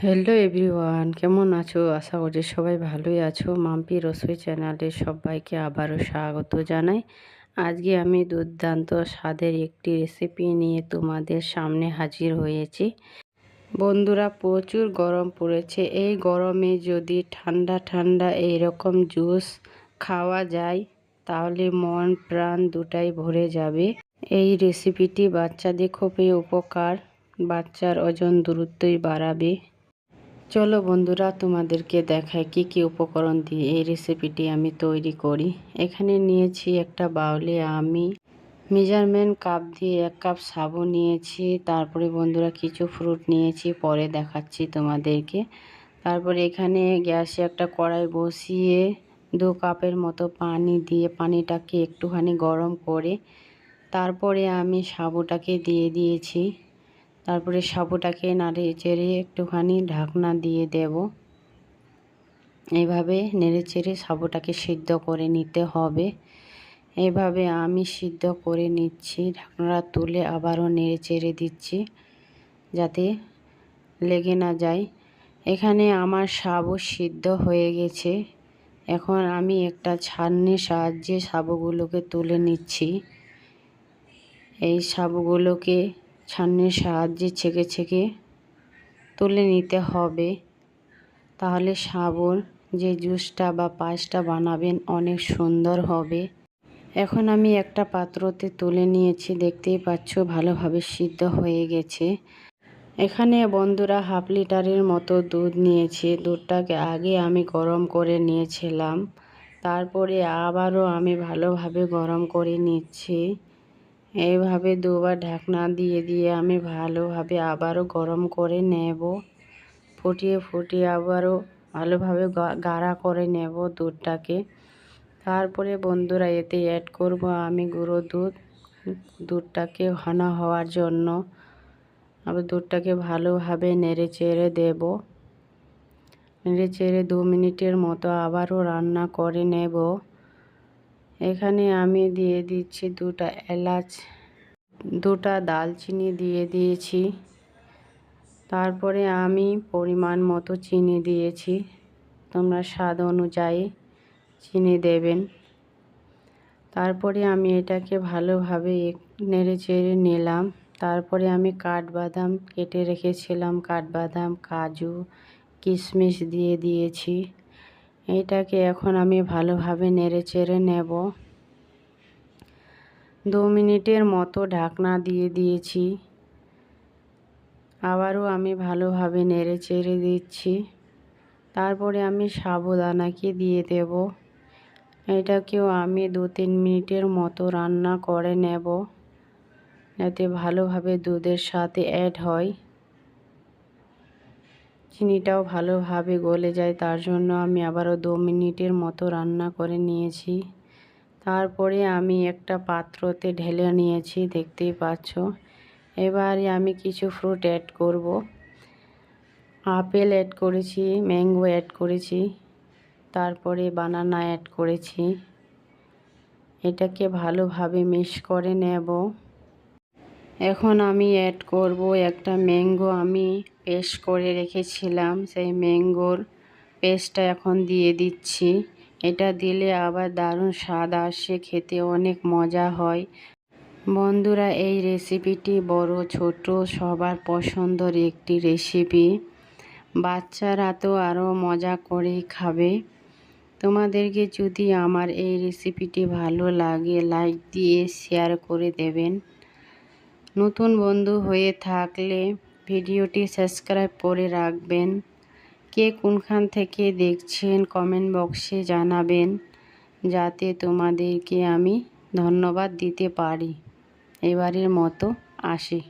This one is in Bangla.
হ্যালো এভরিওয়ান কেমন আছো? আশা করছি সবাই ভালোই আছো। মাম্পি রসোই চ্যানেলে সবাইকে আবারও স্বাগত জানাই। আজকে আমি দুর্দান্ত স্বাদের একটি রেসিপি নিয়ে তোমাদের সামনে হাজির হয়েছি। বন্ধুরা, প্রচুর গরম পড়েছে। এই গরমে যদি ঠান্ডা ঠান্ডা এইরকম জুস খাওয়া যায়, তাহলে মন প্রাণ দুটাই ভরে যাবে। এই রেসিপিটি বাচ্চাদের খুবই উপকার। বাচ্চার ওজন দূরত্বই বাড়াবে। চলো বন্ধুরা, তোমাদেরকে দেখায় কি কি উপকরণ দিয়ে এই রেসিপিটি আমি তৈরি করি। এখানে নিয়েছি একটা বাউলে আমি মেজারমেন্ট কাপ দিয়ে এক কাপ সাবু নিয়েছি, তারপরে বন্ধুরা কিছু ফ্রুট নিয়েছি, পরে দেখাচ্ছি তোমাদেরকে। তারপরে এখানে গ্যাসে একটা কড়াই বসিয়ে দু কাপের মতো পানি দিয়ে, পানিটাকে একটুখানি গরম করে তারপরে আমি সাবুটাকে দিয়ে দিয়েছি। তারপরে সাবুটাকে নাড়ে চেড়ে একটুখানি ঢাকনা দিয়ে দেব। এইভাবে নেড়ে চেড়ে সাবুটাকে সিদ্ধ করে নিতে হবে। এইভাবে আমি সিদ্ধ করে নিচ্ছি, ঢাকনাটা তুলে আবারও নেড়ে চেড়ে দিচ্ছি যাতে লেগে না যায়। এখানে আমার সাবু সিদ্ধ হয়ে গেছে। এখন আমি একটা ছাড়নির সাহায্যে সাবুগুলোকে তুলে নিচ্ছি। এই সাবুগুলোকে ছান্নির সাহায্যে ছেঁকে ছেঁকে তুলে নিতে হবে। তাহলে সাবুর যে জুসটা বা পায়েসটা বানাবেন অনেক সুন্দর হবে। এখন আমি একটা পাত্রতে তুলে নিয়েছি, দেখতেই পাচ্ছ ভালোভাবে সিদ্ধ হয়ে গেছে। এখানে বন্ধুরা হাফ লিটারের মতো দুধ নিয়েছি। দুধটাকে আগে আমি গরম করে নিয়েছিলাম। তারপরে আবারও আমি ভালোভাবে গরম করে নিচ্ছি। এইভাবে দুবার ঢাকনা দিয়ে দিয়ে আমি ভালোভাবে আবারও গরম করে নেব। ফুটিয়ে ফুটিয়ে আবারও ভালোভাবে গাঢ়া করে নেব দুধটাকে। তারপরে বন্ধুরা, এতে অ্যাড করব আমি গুঁড়ো দুধ। দুধটাকে ঘন হওয়ার জন্য আবার দুধটাকে ভালোভাবে নেড়ে চেড়ে দেব। নেড়ে চেড়ে দু মিনিটের মতো আবারও রান্না করে নেব। এখানে আমি দিয়ে দিচ্ছি দুটা এলাচ, দুটা দালচিনি দিয়ে দিয়েছি। তারপরে আমি পরিমাণ মতো চিনি দিয়েছি। তোমরা স্বাদ অনুযায়ী চিনি দেবেন। তারপরে আমি এটাকে ভালোভাবে নেড়ে চেড়ে নিলাম। তারপরে আমি কাঠবাদাম কেটে রেখেছিলাম। কাঠবাদাম, কাজু, কিশমিশ দিয়ে দিয়েছি। এইটাকে এখন আমি ভালোভাবে নেড়ে চেড়ে নেব। দু মিনিটের মতো ঢাকনা দিয়ে দিয়েছি। আবারও আমি ভালোভাবে নেড়ে চেড়ে দিচ্ছি। তারপরে আমি সাবুদানাকে দিয়ে দেব। এটাকেও আমি দু তিন মিনিটের মতো রান্না করে নেব। যাতে ভালোভাবে দুধের সাথে অ্যাড হয়। চিনিটাও ভালোভাবে গলে যায়, তার জন্য আমি আবারও দু মিনিটের মতো রান্না করে নিয়েছি। তারপরে আমি একটা পাত্রতে ঢেলে নিয়েছি, দেখতেই পাচ্ছ। এবারে আমি কিছু ফ্রুট অ্যাড করব। আপেল অ্যাড করেছি ম্যাঙ্গো অ্যাড করেছি, তারপরে বানানা অ্যাড করেছি। এটাকে ভালোভাবে মিক্স করে নেব। এখন আমি অ্যাড করব একটা ম্যাঙ্গো আমি পেস্ট করে রেখেছিলাম, সেই ম্যাঙ্গোর পেস্টটা এখন দিয়ে দিচ্ছি। এটা দিলে আবার দারুণ স্বাদ আসে, খেতে অনেক মজা হয়। বন্ধুরা, এই রেসিপিটি বড় ছোট, সবার পছন্দর একটি রেসিপি। বাচ্চারা তো আরও মজা করেই খাবে। তোমাদেরকে যদি আমার এই রেসিপিটি ভালো লাগে, লাইক দিয়ে শেয়ার করে দেবেন। নতুন বন্ধু হয়ে থাকলে ভিডিওটি সাবস্ক্রাইব করে রাখবেন। কে কোনখান থেকে দেখছেন কমেন্ট বক্সে জানাবেন, যাতে তোমাদেরকে আমি ধন্যবাদ দিতে পারি। এবারের মতো আসি।